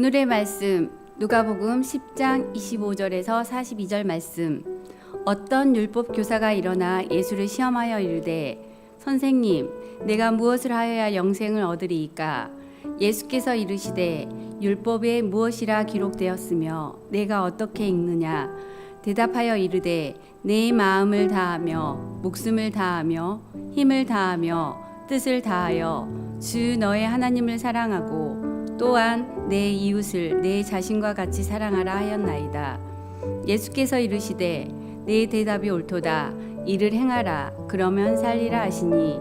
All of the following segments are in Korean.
오늘의 말씀 누가복음 10장 25절에서 42절 말씀. 어떤 율법 교사가 일어나 예수를 시험하여 이르되 선생님 내가 무엇을 하여야 영생을 얻으리이까? 예수께서 이르시되 율법에 무엇이라 기록되었으며 내가 어떻게 읽느냐? 대답하여 이르되 내 마음을 다하며 목숨을 다하며 힘을 다하며 뜻을 다하여 주 너의 하나님을 사랑하고 또한 내 이웃을 내 자신과 같이 사랑하라 하였나이다. 예수께서 이르시되 내 대답이 옳도다. 이를 행하라. 그러면 살리라 하시니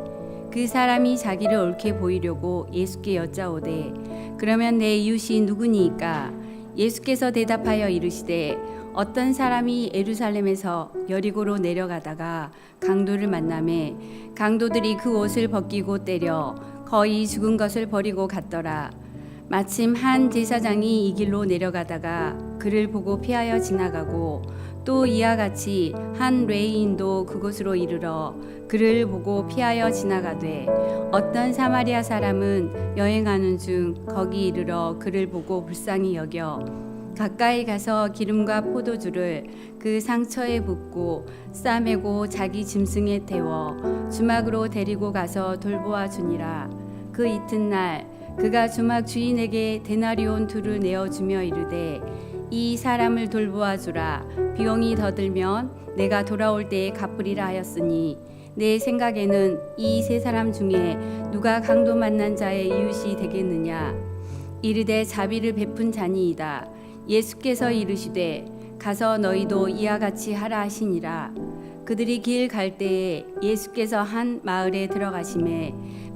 그 사람이 자기를 옳게 보이려고 예수께 여짜오되 그러면 내 이웃이 누구니이까? 예수께서 대답하여 이르시되 어떤 사람이 예루살렘에서 여리고로 내려가다가 강도를 만남에 강도들이 그 옷을 벗기고 때려 거의 죽은 것을 버리고 갔더라. 마침 한 제사장이 이 길로 내려가다가 그를 보고 피하여 지나가고 또 이와 같이 한 레이인도 그곳으로 이르러 그를 보고 피하여 지나가되 어떤 사마리아 사람은 여행하는 중 거기 이르러 그를 보고 불쌍히 여겨 가까이 가서 기름과 포도주를 그 상처에 붓고 싸매고 자기 짐승에 태워 주막으로 데리고 가서 돌보아 주니라. 그 이튿날 그가 주막 주인에게 데나리온 둘을 내어 주며 이르되 이 사람을 돌보아 주라. 비용이 더 들면 내가 돌아올 때에 갚으리라 하였으니 내 생각에는 이 세 사람 중에 누가 강도 만난 자의 이웃이 되겠느냐? 이르되 자비를 베푼 자니이다. 예수께서 이르시되 가서 너희도 이와 같이 하라 하시니라. 그들이 길 갈 때에 예수께서 한 마을에 들어가심에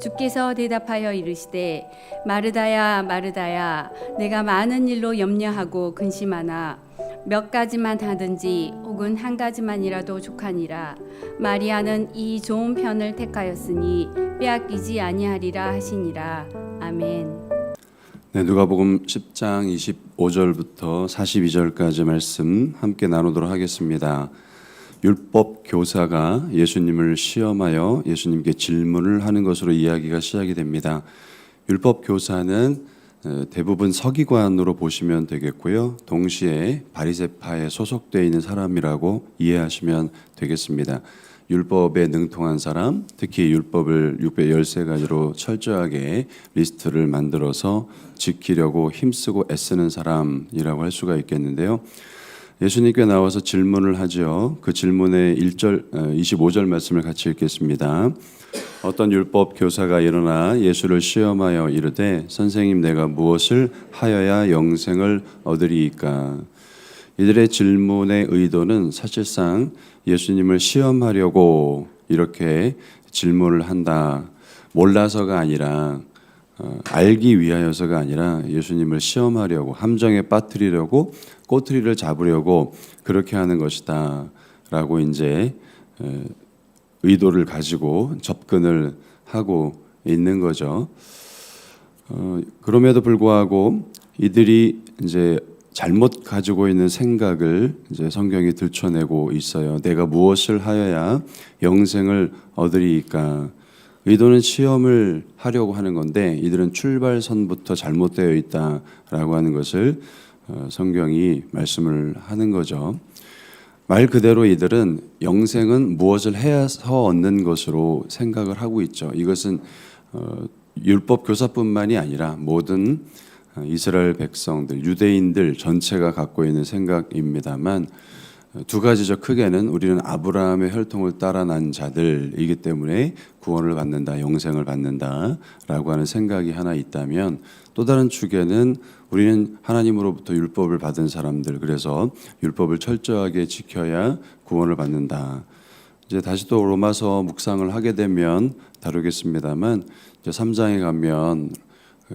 주께서 대답하여 이르시되 마르다야 마르다야 내가 많은 일로 염려하고 근심하나 몇 가지만 하든지 혹은 한 가지만이라도 족하니라 마리아는 이 좋은 편을 택하였으니 빼앗기지 아니하리라 하시니라 아멘. 네, 누가복음 10장 25절부터 42절까지 말씀 함께 나누도록 하겠습니다. 율법 교사가 예수님을 시험하여 예수님께 질문을 하는 것으로 이야기가 시작이 됩니다. 율법 교사는 어, 대부분 서기관으로 보시면 되겠고요. 동시에 바리새파에 소속되어 있는 사람이라고 이해하시면 되겠습니다. 율법에 능통한 사람, 특히 율법을 613가지로 철저하게 리스트를 만들어서 지키려고 힘쓰고 애쓰는 사람이라고 할 수가 있겠는데요. 예수님께 나와서 질문을 하죠. 그 질문의 1절 25절 말씀을 같이 읽겠습니다. 어떤 율법 교사가 일어나 예수를 시험하여 이르되 선생님 내가 무엇을 하여야 영생을 얻으리이까 이들의 질문의 의도는 사실상 예수님을 시험하려고 이렇게 질문을 한다. 몰라서가 아니라 어, 알기 위하여서가 아니라 예수님을 시험하려고 함정에 빠뜨리려고 꼬투리를 잡으려고 그렇게 하는 것이다라고 이제 에, 의도를 가지고 접근을 하고 있는 거죠. 어, 그럼에도 불구하고 이들이 이제 잘못 가지고 있는 생각을 이제 성경이 들춰내고 있어요. 내가 무엇을 하여야 영생을 얻으리이까? 의도는 시험을 하려고 하는 건데 이들은 출발선부터 잘못되어 있다라고 하는 것을 어, 성경이 말씀을 하는 거죠. 말 그대로 이들은 영생은 무엇을 해서 얻는 것으로 생각을 하고 있죠. 이것은 어, 율법 교사뿐만이 아니라 모든 어, 이스라엘 백성들, 유대인들 전체가 갖고 있는 생각입니다만 어, 두 가지죠. 크게는 우리는 아브라함의 혈통을 따라 난 자들이기 때문에 구원을 받는다, 영생을 받는다라고 하는 생각이 하나 있다면 또 다른 축에는 우리는 하나님으로부터 율법을 받은 사람들, 그래서 율법을 철저하게 지켜야 구원을 받는다. 이제 다시 또 로마서 묵상을 하게 되면 다루겠습니다만 이제 3장에 가면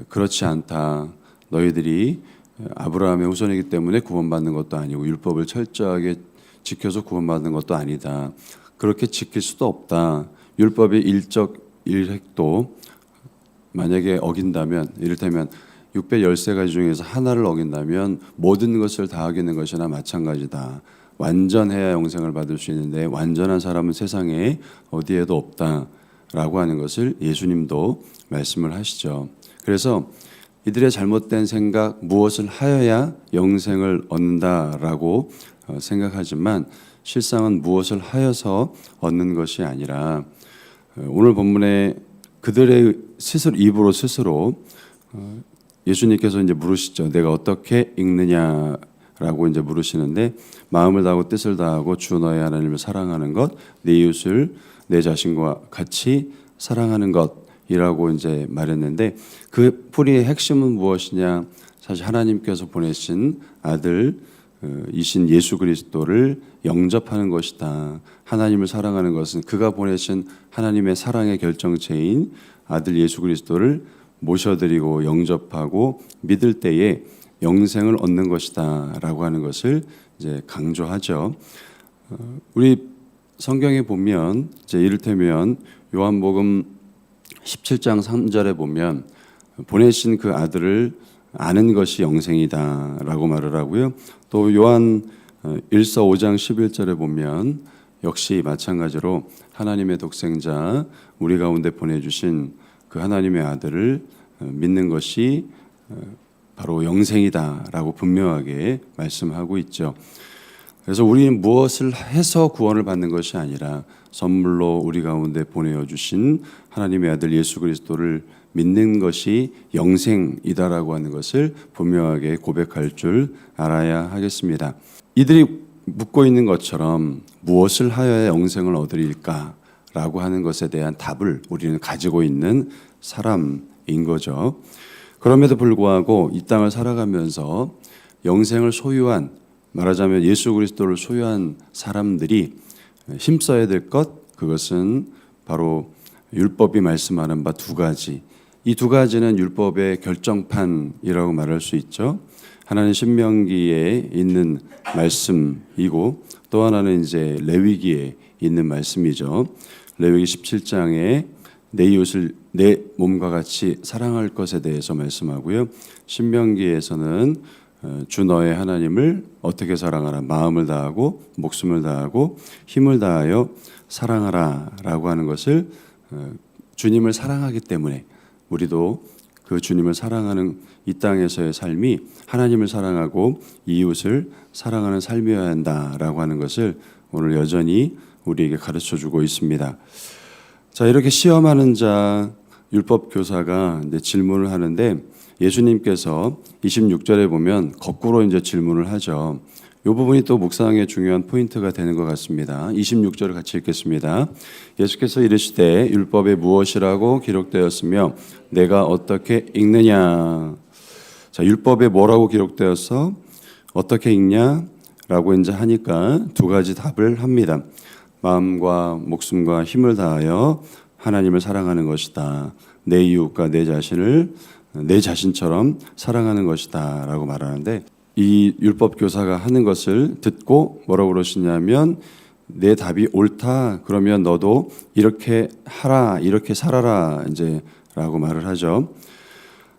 그렇지 않다. 너희들이 아브라함의 후손이기 때문에 구원받는 것도 아니고 율법을 철저하게 지켜서 구원받는 것도 아니다. 그렇게 지킬 수도 없다. 율법의 일적 일획도 만약에 어긴다면 이를테면 613가지 중에서 하나를 어긴다면 모든 것을 다 어기는 것이나 마찬가지다. 완전해야 영생을 받을 수 있는데 완전한 사람은 세상에 어디에도 없다라고 하는 것을 예수님도 말씀을 하시죠. 그래서 이들의 잘못된 생각 무엇을 하여야 영생을 얻는다라고 어, 생각하지만 실상은 무엇을 하여서 얻는 것이 아니라 어, 오늘 본문에 그들의 스스로 입으로 스스로 어, 예수님께서 이제 물으시죠. 내가 어떻게 읽느냐 라고 이제 물으시는데 마음을 다하고 뜻을 다하고 주 너의 하나님을 사랑하는 것, 내 이웃을 내 자신과 같이 사랑하는 것 이라고 이제 말했는데 그 뿌리의 핵심은 무엇이냐? 사실 하나님께서 보내신 아들 어, 이신 예수 그리스도를 영접하는 것이다. 하나님을 사랑하는 것은 그가 보내신 하나님의 사랑의 결정체인 아들 예수 그리스도를 모셔드리고 영접하고 믿을 때에 영생을 얻는 것이다라고 하는 것을 이제 강조하죠. 어, 우리 성경에 보면 이제 이를테면 요한복음 17장 3절에 보면 보내신 그 아들을 아는 것이 영생이다라고 말을 하고요. 또 요한 1서 5장 11절에 보면 역시 마찬가지로 하나님의 독생자 우리 가운데 보내주신 그 하나님의 아들을 어, 믿는 것이 어, 바로 영생이다라고 분명하게 말씀하고 있죠. 그래서 우리는 무엇을 해서 구원을 받는 것이 아니라 선물로 우리 가운데 보내어 주신 하나님의 아들 예수 그리스도를 믿는 것이 영생이다라고 하는 것을 분명하게 고백할 줄 알아야 하겠습니다. 이들이 묻고 있는 것처럼 무엇을 하여야 영생을 얻으릴까라고 하는 것에 대한 답을 우리는 가지고 있는 사람인 거죠. 그럼에도 불구하고 이 땅을 살아가면서 영생을 소유한 말하자면 예수 그리스도를 소유한 사람들이 힘써야 될 것 그것은 바로 율법이 말씀하는 바 두 가지. 이 두 가지는 율법의 결정판이라고 말할 수 있죠. 하나는 신명기에 있는 말씀이고 또 하나는 이제 레위기에 있는 말씀이죠. 레위기 17장에 내 이웃을 내 몸과 같이 사랑할 것에 대해서 말씀하고요. 신명기에서는 어, 주 너의 하나님을 어떻게 사랑하라 마음을 다하고 목숨을 다하고 힘을 다하여 사랑하라라고 하는 것을 어, 주님을 사랑하기 때문에 우리도 그 주님을 사랑하는 이 땅에서의 삶이 하나님을 사랑하고 이웃을 사랑하는 삶이어야 한다라고 하는 것을 오늘 여전히 우리에게 가르쳐 주고 있습니다. 자, 이렇게 시험하는 자 율법 교사가 질문을 하는데 예수님께서 26절에 보면 거꾸로 이제 질문을 하죠. 이 부분이 또 묵상의 중요한 포인트가 되는 것 같습니다. 26절을 같이 읽겠습니다. 예수께서 이르시되 율법에 무엇이라고 기록되었으며 내가 어떻게 읽느냐. 자, 율법에 뭐라고 기록되어서 어떻게 읽냐 라고 이제 하니까 두 가지 답을 합니다. 마음과 목숨과 힘을 다하여 하나님을 사랑하는 것이다. 내 이웃과 내 자신을 내 자신처럼 사랑하는 것이다 라고 말하는데 이 율법 교사가 하는 것을 듣고 뭐라고 그러시냐면 내 답이 옳다 그러면 너도 이렇게 하라 이렇게 살아라 이제 라고 말을 하죠.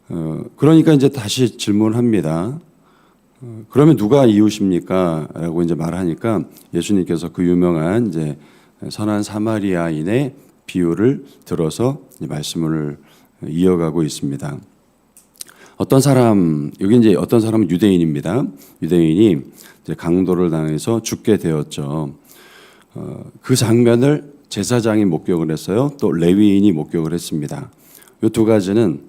어, 그러니까 이제 다시 질문합니다. 어, 그러면 누가 이웃입니까? 라고 이제 말하니까 예수님께서 그 유명한 이제 선한 사마리아인의 비유를 들어서 말씀을 이어가고 있습니다. 어떤 사람 여기 이제 어떤 사람은 유대인입니다. 유대인이 강도를 당해서 죽게 되었죠. 어, 그 장면을 제사장이 목격을 했어요. 또 레위인이 목격을 했습니다. 이 두 가지는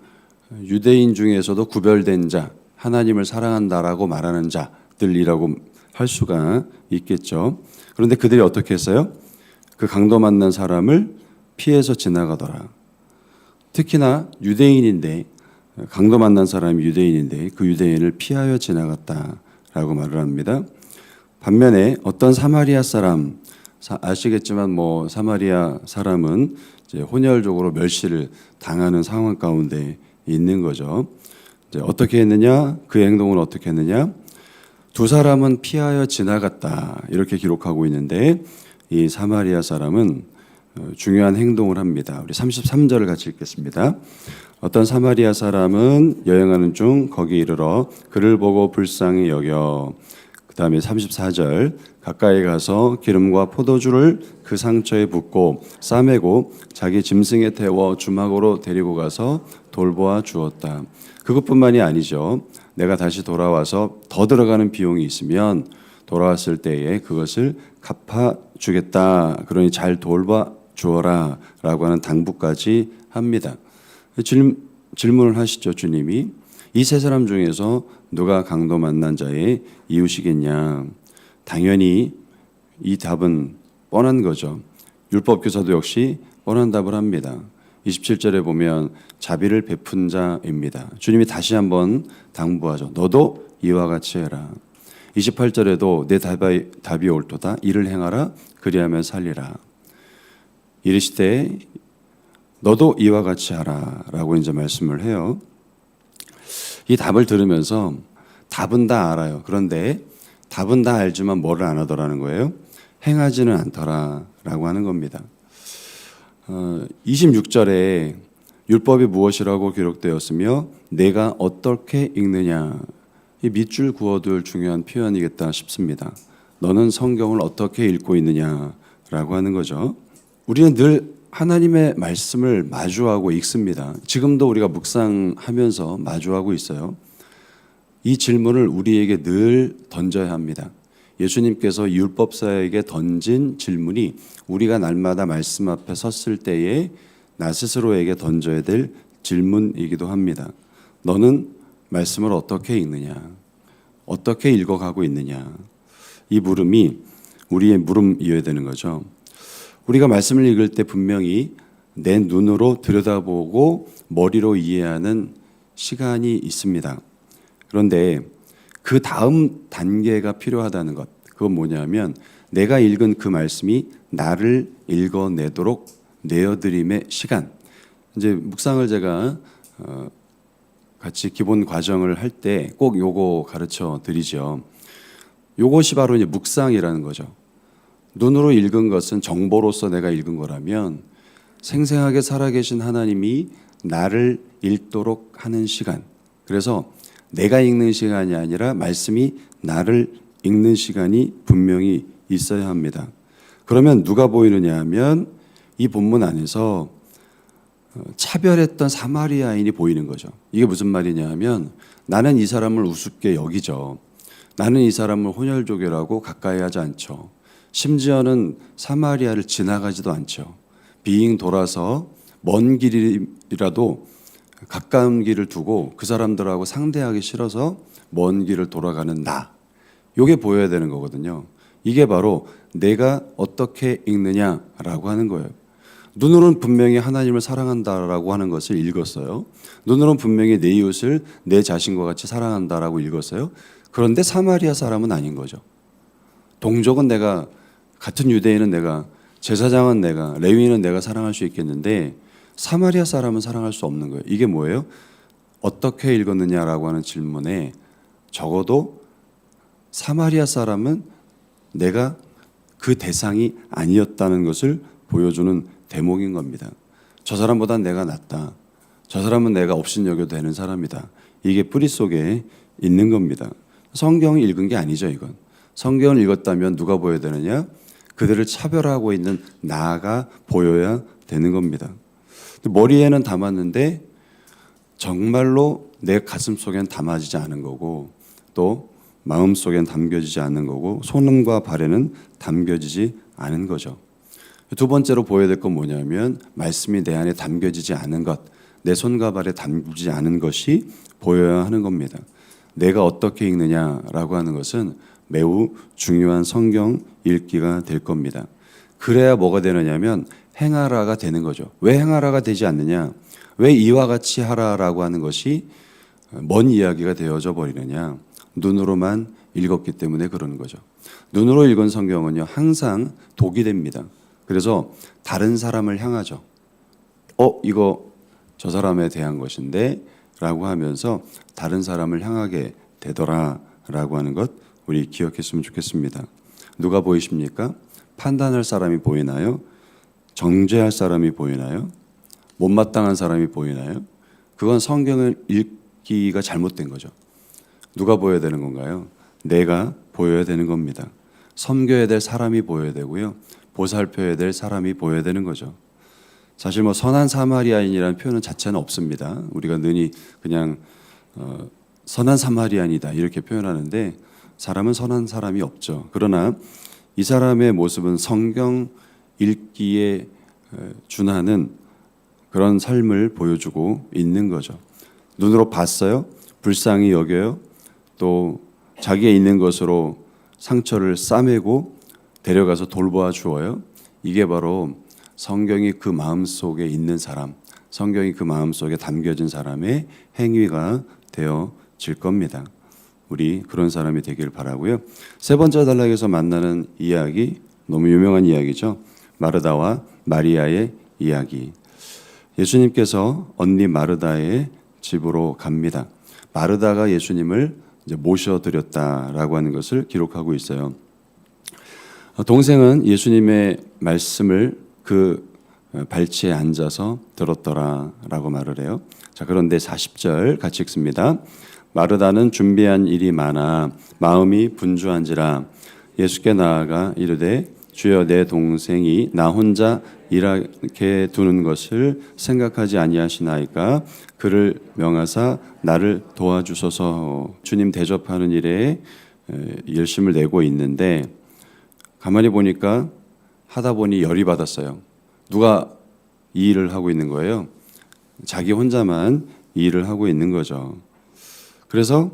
유대인 중에서도 구별된 자, 하나님을 사랑한다라고 말하는 자들이라고 할 수가 있겠죠. 그런데 그들이 어떻게 했어요? 그 강도 만난 사람을 피해서 지나가더라. 특히나 유대인인데 강도 만난 사람이 유대인인데 그 유대인을 피하여 지나갔다라고 말을 합니다. 반면에 어떤 사마리아 사람 아시겠지만 뭐 사마리아 사람은 혼혈적으로 멸시를 당하는 상황 가운데 있는 거죠. 이제 어떻게 했느냐? 그 행동은 어떻게 했느냐? 두 사람은 피하여 지나갔다 이렇게 기록하고 있는데 이 사마리아 사람은 어, 중요한 행동을 합니다. 우리 33절을 같이 읽겠습니다. 어떤 사마리아 사람은 여행하는 중 거기 이르러 그를 보고 불쌍히 여겨 그 다음에 34절 가까이 가서 기름과 포도주를 그 상처에 붓고 싸매고 자기 짐승에 태워 주막으로 데리고 가서 돌보아 주었다. 그것뿐만이 아니죠. 내가 다시 돌아와서 더 들어가는 비용이 있으면 돌아왔을 때에 그것을 갚아 주겠다. 그러니 잘 돌봐 주어라 라고 하는 당부까지 합니다. 질, 질문을 하시죠, 주님이. 이 세 사람 중에서 누가 강도 만난 자의 이웃이겠냐? 당연히 이 답은 뻔한 거죠. 율법 교사도 역시 뻔한 답을 합니다. 27절에 보면 자비를 베푼 자입니다. 주님이 다시 한번 당부하죠. 너도 이와 같이 해라. 28절에도 내 답이, 답이 옳도다. 이를 행하라. 그리하면 살리라. 이르시되 너도 이와 같이 하라라고 이제 말씀을 해요. 이 답을 들으면서 답은 다 알아요. 그런데 답은 다 알지만 뭐를 안 하더라는 거예요. 행하지는 않더라라고 하는 겁니다. 어, 26절에 율법이 무엇이라고 기록되었으며 내가 어떻게 읽느냐 이 밑줄 그어둘 중요한 표현이겠다 싶습니다. 너는 성경을 어떻게 읽고 있느냐라고 하는 거죠. 우리는 늘 하나님의 말씀을 마주하고 읽습니다. 지금도 우리가 묵상하면서 마주하고 있어요. 이 질문을 우리에게 늘 던져야 합니다. 예수님께서 율법사에게 던진 질문이 우리가 날마다 말씀 앞에 섰을 때에 나 스스로에게 던져야 될 질문이기도 합니다. 너는 말씀을 어떻게 읽느냐? 어떻게 읽어가고 있느냐? 이 물음이 우리의 물음이어야 되는 거죠. 우리가 말씀을 읽을 때 분명히 내 눈으로 들여다보고 머리로 이해하는 시간이 있습니다. 그런데 그 다음 단계가 필요하다는 것. 그건 뭐냐면 내가 읽은 그 말씀이 나를 읽어내도록 내어드림의 시간. 이제 묵상을 제가 어, 같이 기본 과정을 할 때 꼭 요거 가르쳐 드리죠. 요것이 바로 이제 묵상이라는 거죠. 눈으로 읽은 것은 정보로서 내가 읽은 거라면 생생하게 살아계신 하나님이 나를 읽도록 하는 시간. 그래서 내가 읽는 시간이 아니라 말씀이 나를 읽는 시간이 분명히 있어야 합니다. 그러면 누가 보이느냐 하면 이 본문 안에서 어, 차별했던 사마리아인이 보이는 거죠. 이게 무슨 말이냐 하면 나는 이 사람을 우습게 여기죠. 나는 이 사람을 혼혈족이라고 가까이 하지 않죠. 심지어는 사마리아를 지나가지도 않죠. 비행 돌아서 먼 길이라도 가까운 길을 두고 그 사람들하고 상대하기 싫어서 먼 길을 돌아가는 나. 요게 보여야 되는 거거든요. 이게 바로 내가 어떻게 읽느냐라고 하는 거예요. 눈으로는 분명히 하나님을 사랑한다라고 하는 것을 읽었어요. 눈으로는 분명히 내 이웃을 내 자신과 같이 사랑한다라고 읽었어요. 그런데 사마리아 사람은 아닌 거죠. 동족은 내가 같은 유대인은 내가 제사장은 내가 레위인은 내가 사랑할 수 있겠는데 사마리아 사람은 사랑할 수 없는 거예요. 이게 뭐예요? 어떻게 읽었느냐라고 하는 질문에 적어도 사마리아 사람은 내가 그 대상이 아니었다는 것을 보여주는 대목인 겁니다. 저 사람보다 내가 낫다. 저 사람은 내가 업신여겨도 되는 사람이다. 이게 뿌리 속에 있는 겁니다. 성경을 읽은 게 아니죠, 이건. 성경을 읽었다면 누가 보여야 되느냐? 그들을 차별하고 있는 나가 보여야 되는 겁니다. 머리에는 담았는데 정말로 내 가슴 속엔 담아지지 않은 거고 또 마음 속엔 담겨지지 않는 거고 손과 발에는 담겨지지 않은 거죠. 두 번째로 보여야 될 건 뭐냐면 말씀이 내 안에 담겨지지 않은 것, 내 손과 발에 담기지 않은 것이 보여야 하는 겁니다. 내가 어떻게 읽느냐라고 하는 것은 매우 중요한 성경 읽기가 될 겁니다. 그래야 뭐가 되느냐면 행하라가 되는 거죠. 왜 행하라가 되지 않느냐? 왜 이와 같이 하라라고 하는 것이 먼 이야기가 되어져 버리느냐? 눈으로만 읽었기 때문에 그러는 거죠. 눈으로 읽은 성경은요, 항상 독이 됩니다. 그래서 다른 사람을 향하죠. 어, 이거 저 사람에 대한 것인데 라고 하면서 다른 사람을 향하게 되더라 라고 하는 것 우리 기억했으면 좋겠습니다. 누가 보이십니까? 판단할 사람이 보이나요? 정죄할 사람이 보이나요? 못마땅한 사람이 보이나요? 그건 성경을 읽기가 잘못된 거죠. 누가 보여야 되는 건가요? 내가 보여야 되는 겁니다. 섬겨야 될 사람이 보여야 되고요. 보살펴야 될 사람이 보여야 되는 거죠. 사실 뭐 선한 사마리아인이라는 표현은 자체는 없습니다. 우리가 능히 그냥 어, 선한 사마리안이다 이렇게 표현하는데 사람은 선한 사람이 없죠. 그러나 이 사람의 모습은 성경 읽기에 에, 준하는 그런 삶을 보여주고 있는 거죠. 눈으로 봤어요. 불쌍히 여겨요. 또 자기의 있는 것으로 상처를 싸매고 데려가서 돌보아 주어요. 이게 바로 성경이 그 마음 속에 있는 사람, 성경이 그 마음 속에 담겨진 사람의 행위가 되어질 겁니다. 우리 그런 사람이 되길 바라고요. 세 번째 단락에서 만나는 이야기 너무 유명한 이야기죠. 마르다와 마리아의 이야기. 예수님께서 언니 마르다의 집으로 갑니다. 마르다가 예수님을 모셔드렸다라고 하는 것을 기록하고 있어요. 동생은 예수님의 말씀을 그 발치에 앉아서 들었더라라고 말을 해요. 자, 그런데 40절 같이 읽습니다. 마르다는 준비한 일이 많아 마음이 분주한지라 예수께 나아가 이르되 주여 내 동생이 나 혼자 일하게 두는 것을 생각하지 아니하시나이까 그를 명하사 나를 도와주소서 주님 대접하는 일에 에, 열심을 내고 있는데 가만히 보니까 하다 보니 열이 받았어요. 누가 이 일을 하고 있는 거예요? 자기 혼자만 이 일을 하고 있는 거죠. 그래서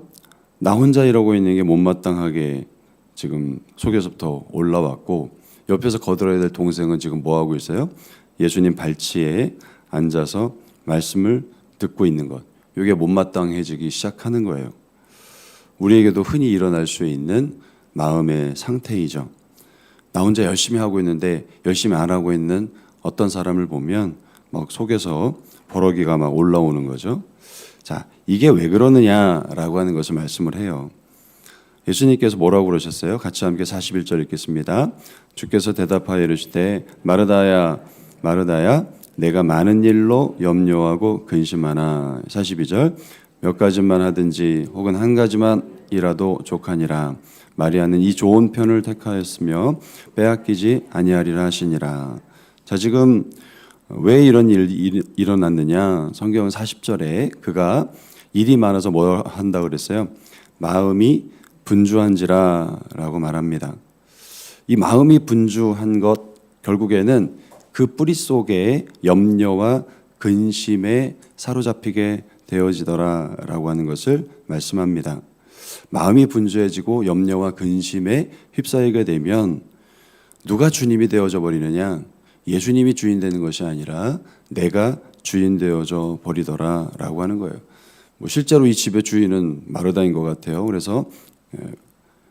나 혼자 이러고 있는 게 못마땅하게 지금 속에서부터 올라왔고 옆에서 거들어야 될 동생은 지금 뭐 하고 있어요? 예수님 발치에 앉아서 말씀을 듣고 있는 것. 이게 못마땅해지기 시작하는 거예요. 우리에게도 흔히 일어날 수 있는 마음의 상태이죠. 나 혼자 열심히 하고 있는데 열심히 안 하고 있는 어떤 사람을 보면 막 속에서 버러기가 막 올라오는 거죠. 자, 이게 왜 그러느냐라고 하는 것을 말씀을 해요. 예수님께서 뭐라고 그러셨어요? 같이 함께 41절 읽겠습니다. 주께서 대답하여 이르시되 마르다야 마르다야 내가 많은 일로 염려하고 근심하나 42절 몇 가지만 하든지 혹은 한 가지만이라도 족하니라 마리아는 이 좋은 편을 택하였으며 빼앗기지 아니하리라 하시니라. 자 지금 왜 이런 일이 일어났느냐? 성경은 40절에 그가 일이 많아서 뭐 한다 그랬어요? 마음이 분주한지라라고 말합니다. 이 마음이 분주한 것 결국에는 그 뿌리 속에 염려와 근심에 사로잡히게 되어지더라라고 하는 것을 말씀합니다. 마음이 분주해지고 염려와 근심에 휩싸이게 되면 누가 주님이 되어져 버리느냐? 예수님이 주인 되는 것이 아니라 내가 주인 되어져 버리더라라고 하는 거예요. 뭐 실제로 이 집의 주인은 마르다인 것 같아요. 그래서 예,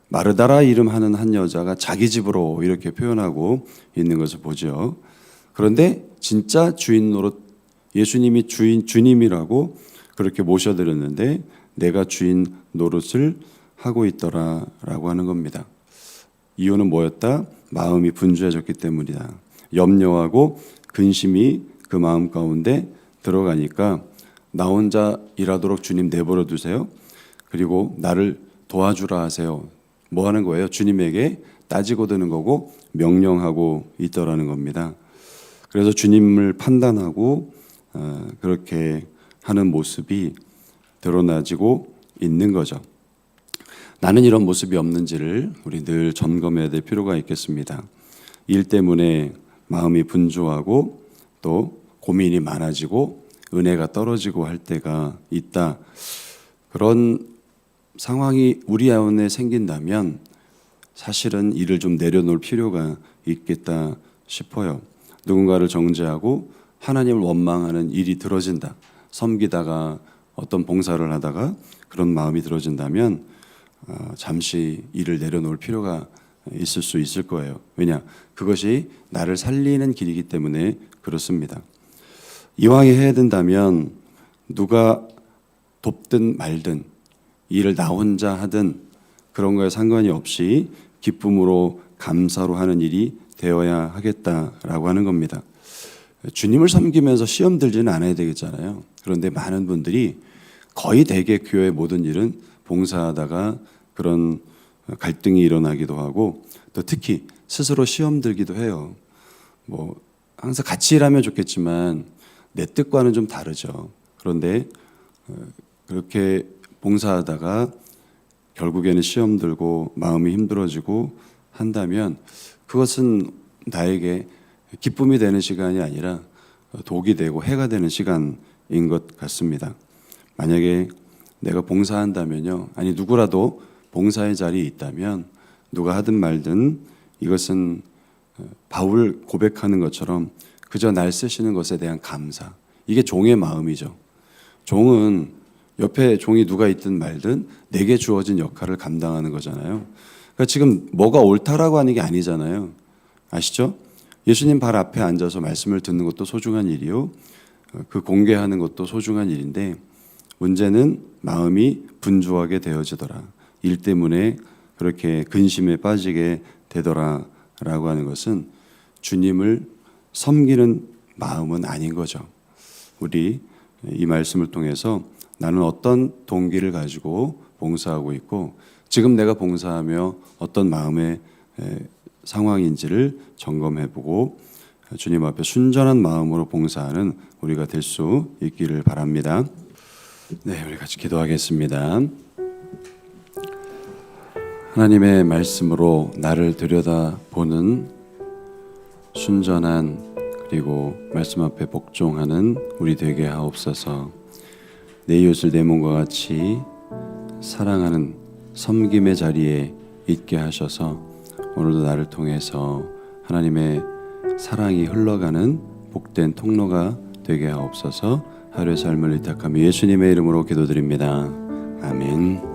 마르다라 이름하는 한 여자가 자기 집으로 이렇게 표현하고 있는 것을 보죠. 그런데 진짜 주인 노릇 예수님이 주인 주님이라고 그렇게 모셔드렸는데 내가 주인 노릇을 하고 있더라라고 하는 겁니다. 이유는 뭐였다? 마음이 분주해졌기 때문이다. 염려하고 근심이 그 마음 가운데 들어가니까 나 혼자 일하도록 주님 내버려 두세요. 그리고 나를 도와주라 하세요. 뭐 하는 거예요? 주님에게 따지고 드는 거고 명령하고 있더라는 겁니다. 그래서 주님을 판단하고 어, 그렇게 하는 모습이 드러나지고 있는 거죠. 나는 이런 모습이 없는지를 우리 늘 점검해야 될 필요가 있겠습니다. 일 때문에 마음이 분주하고 또 고민이 많아지고 은혜가 떨어지고 할 때가 있다. 그런 상황이 우리 안에 생긴다면 사실은 일을 좀 내려놓을 필요가 있겠다 싶어요. 누군가를 정죄하고 하나님을 원망하는 일이 들어진다. 섬기다가 어떤 봉사를 하다가 그런 마음이 들어진다면 어, 잠시 일을 내려놓을 필요가 있을 수 있을 거예요. 왜냐? 그것이 나를 살리는 길이기 때문에 그렇습니다. 이왕에 해야 된다면 누가 돕든 말든 일을 나 혼자 하든 그 그런 거에 상관이 없이 기쁨으로 감사로 하는 일이 되어야 하겠다라고 하는 겁니다. 주님을 섬기면서 시험 들지는 않아야 되겠잖아요. 그런데 많은 분들이 거의 대개 교회 모든 일은 봉사하다가 그런 갈등이 일어나기도 하고 또 특히 스스로 시험 들기도 해요. 뭐 항상 같이 일하면 좋겠지만 내 뜻과는 좀 다르죠. 그런데 어, 그렇게 봉사하다가 결국에는 시험 들고 마음이 힘들어지고 한다면 그것은 나에게 기쁨이 되는 시간이 아니라 독이 되고 해가 되는 시간인 것 같습니다. 만약에 내가 봉사한다면요. 아니 누구라도 봉사의 자리에 있다면 누가 하든 말든 이것은 어, 바울 고백하는 것처럼 그저 날 쓰시는 것에 대한 감사. 이게 종의 마음이죠. 종은 옆에 종이 누가 있든 말든 내게 주어진 역할을 감당하는 거잖아요. 그러니까 지금 뭐가 옳다라고 하는 게 아니잖아요. 아시죠? 예수님 발 앞에 앉아서 말씀을 듣는 것도 소중한 일이요. 어, 그 공개하는 것도 소중한 일인데 문제는 마음이 분주하게 되어지더라. 일 때문에 그렇게 근심에 빠지게 되더라라고 하는 것은 주님을 섬기는 마음은 아닌 거죠. 우리 이 말씀을 통해서 나는 어떤 동기를 가지고 봉사하고 있고 지금 내가 봉사하며 어떤 마음의 에, 상황인지를 점검해보고 주님 앞에 순전한 마음으로 봉사하는 우리가 될 수 있기를 바랍니다. 네, 우리 같이 기도하겠습니다. 하나님의 말씀으로 나를 들여다보는 순전한 그리고 말씀 앞에 복종하는 우리 되게 하옵소서. 내 이웃을 내 몸과 같이 사랑하는 섬김의 자리에 있게 하셔서 오늘도 나를 통해서 하나님의 사랑이 흘러가는 복된 통로가 되게 하옵소서. 하루의 삶을 의탁하며 예수님의 이름으로 기도드립니다. 아멘.